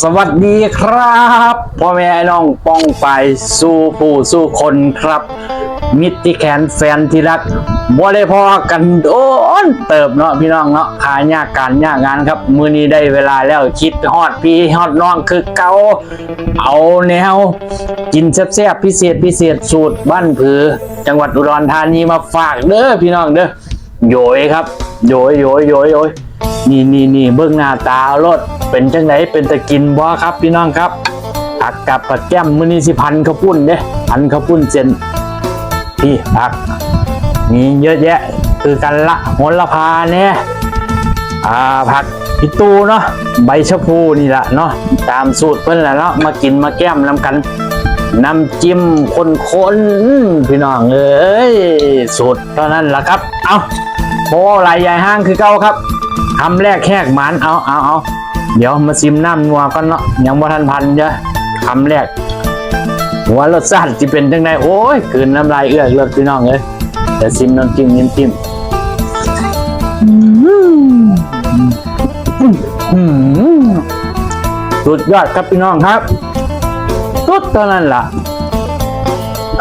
สวัสดีครับพ่อแม่ไอ้น้องป้องไปสู้ผู้สู้คนครับ มิตรที่แขนแฟนที่รักบ่ได้พอกันโดนเติบเนาะพี่น้องเนาะหายากการยากงานครับ มือนี้ได้เวลาแล้วคิดฮอดพี่ฮอดน้องคือเกาเอาแนว กินแซ่บๆพิเศษพิเศษสูตรบ้านผือ จังหวัดอุดรธานีมาฝากเด้อพี่น้องเด้อโยยครับโยยโยยโยยโยย นี่นี่นี่เบื้องหน้าตารถเป็นจังไหนเป็นตะกินบ่ครับพี่น้องครับผักกับผัดแก้มมือนี้สิพันข้าวปุ้นเด้พันข้าวปุ้นเจนพี่ผัก มีเยอะแยะ คือกันละโหระพาเนี่ยอ่าผักพิตูเนาะใบชะพูนี่แหละเนาะตามสูตรเพิ่นแหละเนาะมากินมาแก้มนำกันน้ำจิ้มคนๆพี่น้องเอ้ยสูตรเท่านั้นแหละครับ เอาโอ้ลายใหญ่ห้างคือเก้าครับ คำแรกแหกหมันเอาเอาเอาเดี๋ยวมาซิมน้ำนัวก่อนเนาะยังบ่ทันพันเยอะคำแรกหัวรสชาติจะเป็นจังไดโอ้ยกลืนน้ำลายเอื้อกเลือดพี่น้องเอ้ยเดี๋ยวซิมน้ำจิ้มน้ำจิ้มอืมสุดยอดครับพี่น้องครับสุดเท่านั้นล่ะ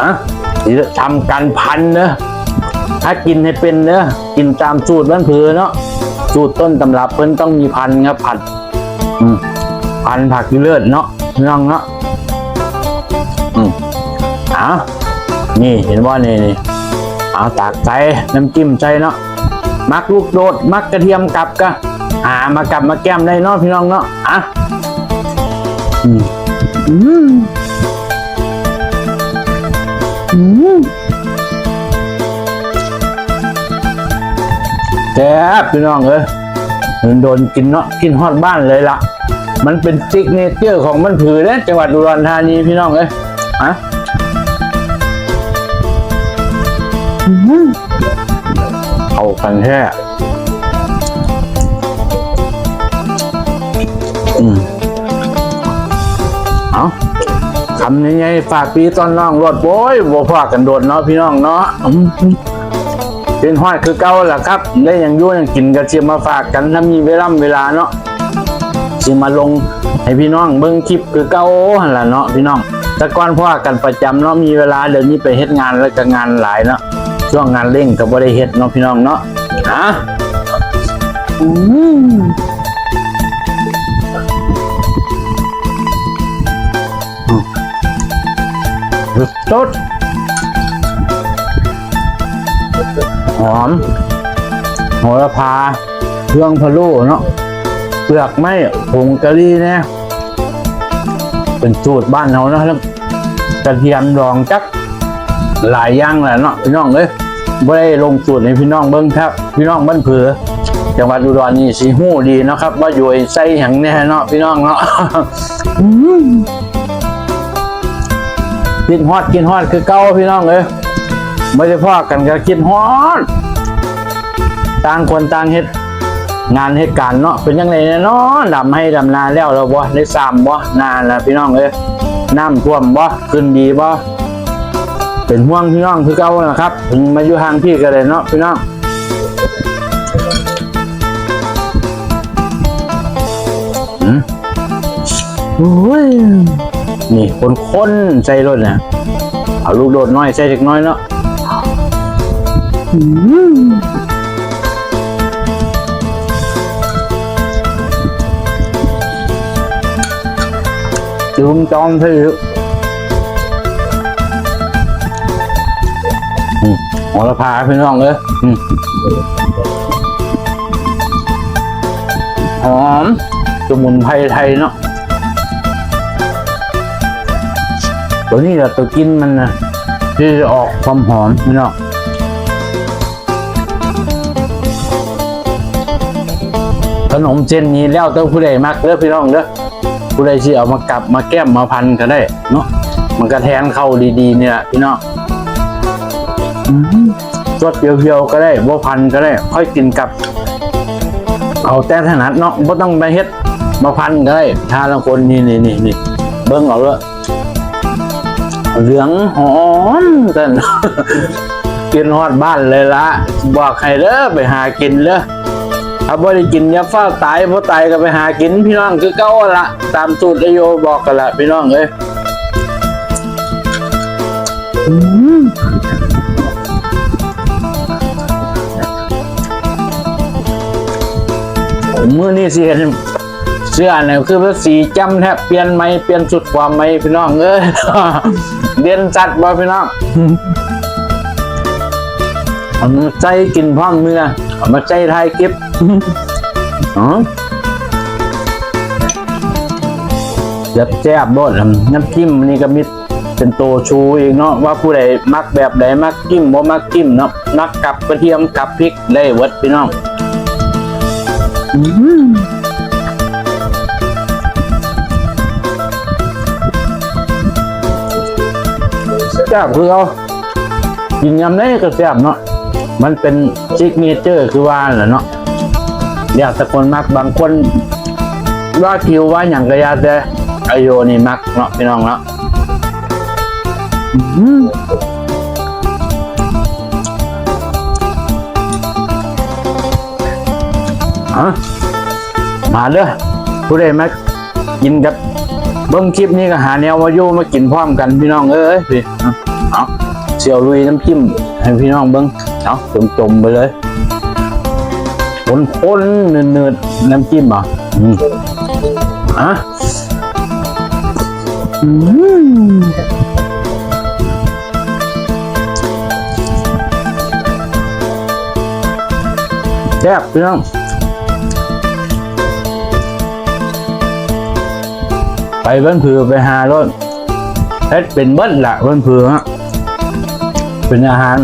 อะที่จะทำการพันเนอะถ้ากินให้เป็นเนอะกินตามสูตรบ้านผือเนาะ สูตรต้นตำรับเพิ่นต้องมีพันครับผัดพันผักที่เลือดเนาะน้องเนาะอืมเอานี่เห็นว่านี่นี่เอาตากใจน้ำจิ้มใจเนาะมักลูกโดด มักกระเทียมกลับก็หามากลับมาแก้มได้เนาะพี่น้องเนาะอะอืมอืม ซ่บพี่น้องเอ้ยโดนกินเนาะกินฮอดบ้านเลยล่ะ มันเป็นซิกเนเจอร์ของมันผือเนี่ยจังหวัดอุดรธานีพี่น้องเอ้ยฮะเขากันแท้อืมเอาทำยังไงฝากปีตอนน้องรถโว้ยบ่พอกันโดดเนาะพี่น้องเนาะ เป็นห้อยคือเก่าแหละครับได้ยังยู่ยังกินกระเทียมมาฝากกันถ้ามีเวลาเวลาเนาะสิมาลงให้พี่น้องเบิ่งคลิปคือเก่าหันล่ะเนาะพี่น้องแต่ก่อนพ่อกันประจำเนาะมีเวลาเดี๋ยวนี้ไปเฮ็ดงานแล้วก็งานหลายเนาะช่วงงานเร่งก็บ่ได้เฮ็ดเนาะพี่น้องเนาะฮะอืมส หอมโหระพาเครื่องพะโล้เนาะเปลือกไม่ผงกะหรี่เนี่ยเป็นสูตรบ้านเรานะแล้วกระเทียมดองจักหลายอย่างแหละเนาะพี่น้องเอ้ยไม่ได้ลงสูตรให้พี่น้องเบิ้งครับ พี่น้องบ้านเผือจังหวัดอุดรนี่สีหู้ดีนะครับ ว่าอยู่ไอ้ไส้แห่งเนี่ยเนาะพี่น้องเนาะกินฮอดกินฮอดคือเก่าพี่น้องเอ้ย ไม่ได้พ่อกันก็กินฮอดต่างคนต่างเฮ็ดงานเหตุการณ์เนาะเป็นยังไงเนาะดำให้ดำนาแล้วเราบ่ได้ซ้ำบ่นานแล้วพี่น้องเอ้ยน้ำท่วมบ่ขึ้นดีบ่เป็นห่วงพี่น้องคือเก่านะครับถึงมาอยู่ห่างพี่กันเลยเนาะพี่น้องโอ้ยนี่คนคนๆใส่รถเนี่ยเอาลูกโดดน้อยใส่เล็กน้อยเนาะ อืมจุ่มจอมใส่ลูกอืมหัวละพาพี่น้องเลยหอมสมุนไพรไทยเนาะตัวนี้แหละตัวกินมันนะที่จะออกความหอมพี่น้อง นมเจนนี้แล้วแต่ผู้ใดมักเด้อพี่น้องเด้อผู้ใดที่เอามากลับมาแก้มมาพันก็ได้เนาะมันก็แทนเข้าดีๆเนี่ยพี่น้องอืมสดเพียวๆก็ได้บ่พันก็ได้ ค่อยกินกับ เอาแต่ถนัดเนาะบ่ต้องไปเฮ็ดมาพันก็ได้ถ้าละคนนี่นี่นี่นี่เบิ่งเอาเลยเหลืองหอมกันกินฮอดบ้านเลยละบอกให้เด้อไปหากินเด้อ ถ้าบ่ได้กินยาฟ้าตายบ่ตายก็ไปหากินพี่น้องคือเก่าละตามสูตรไอโยบอกกันละพี่น้องเอ้ยอืมมื้อนี้สิเห็นเสื้อเนี่ยคือว่าสีจำแทบเปลี่ยนไหมเปลี่ยนสุดความไหมพี่น้องเอ้ยเรียนจัดบ่พี่น้อง เอามาใจกินพร้อมเนื้อเอามาใจไทยเก็บอ๋อแซ่บแซ่บดน้ำจิ้มนี่ก็มีเป็นตัวชูอีกเนาะว่าผู้ใดมักแบบใดมักจิ้มบ่มักจิ้มเนาะมักกับกระเทียมกับพริกได้เวิดพี่น้องแซ่บคือเอากินยำได้ก็แซ่บเนาะ มันเป็นซิกเนเจอร์คือว่าแหละเนาะเดี๋ยวแต่คนมักบางคนว่าคิวว่าอย่างกระยาแต่ไอโยนี่มักเนาะพี่น้องเนาะอื้อหืออะมาเด้อผู้ใดมากินกับเบิ้งคลิปนี้ก็หาแนววายุมากินพร้อมกันพี่น้องเอ้ยพี่เอาเอาเสี่ยวลุยน้ำจิ้มให้พี่น้องเบิ้ง เอาจมๆไปเลยคนคนๆเนืดๆน้ำจิ้มเหรอะอืมอะอืมแซ่บพี่น้องไปเบิ้นผือไปหารถเฮ็ดเป็นเบิ้ลละเบิ้นผือฮะเป็นอาหาร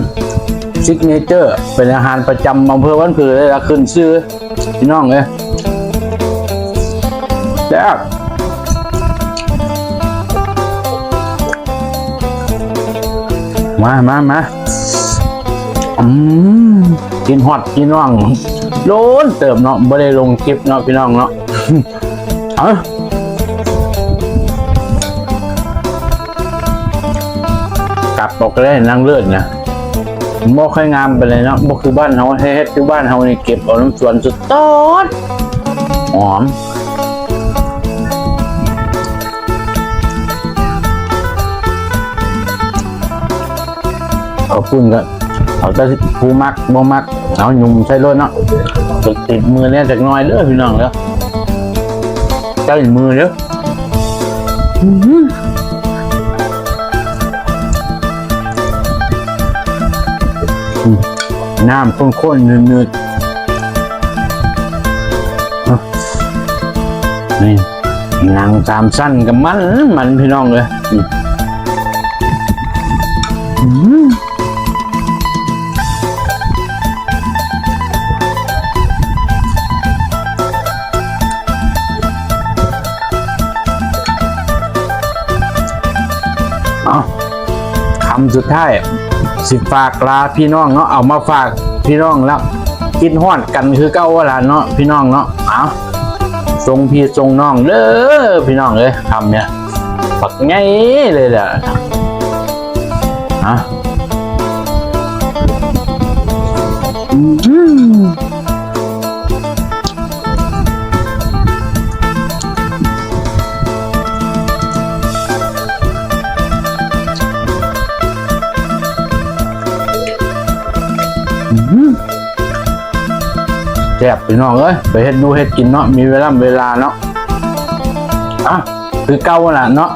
ซิกเนเจอร์ เป็นอาหารประจำอำเภอวันผือเลยละขึ้นชื่อพี่น้องเลยแซ่บมามามาอืมกินฮอตพี่น้องโลนเติมเนาะไม่ได้ลงคลิปเนาะพี่น้องเนาะเอากลับตกเลยนั่งเลือดนะ บ่ค่อยงามไปเลยเนาะบ่คือบ้านเฮาเฮ็ดคือบ้านเฮานี่เก็บเอาน้ำสวนสุดตอดหอมเอาปุ้นก็เอาแต่ผู้มักบ่มักเอาหยุ่มใส่รถเนาะติดติดมือเนี่ยจักหน่อยเด้อพี่น้องเด้อใส่มือเด้อ น้ำข้นๆนืดๆเอนี่นางสามสั้นกับมันมันพี่น้องเลยอืมอืมเอาคำสุดท้าย สิฝากลาพี่น้องเนาะเอามาฝากพี่น้องแล้วกินห้อนกันคือเก้าเวลาเนาะพี่น้องเนาะเอาทรงพี่ทรงน้องเด้อพี่น้องเลยคำเนี่ยปักง่ายเลยแหละอะ แซ่บพี่น้องเอ้ยไปเฮ็ดดูเฮ็ดกินเนาะมีเวลาเวลาเนาะอะคือเก้าแหละเนาะ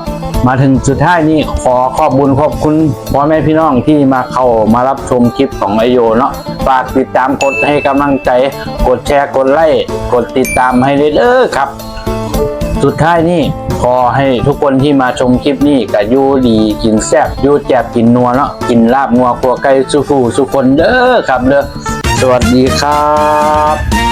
มาถึงสุดท้ายนี่ขอขอบบุญขอบคุณพ่อแม่พี่น้องที่มาเข้ามารับชมคลิปของไอโยเนาะฝากติดตามกดให้กำลังใจ กดแชร์กดไลค์กดติดตามให้เด้อครับ สุดท้ายนี่ ขอให้ทุกคนที่มาชมคลิปนี้กับยูดีกินแซ่บยูแจบกินนัวเนาะกินลาบงัวครัวไก่สุฟูสุคนเด้อครับเด้อสวัสดีครับ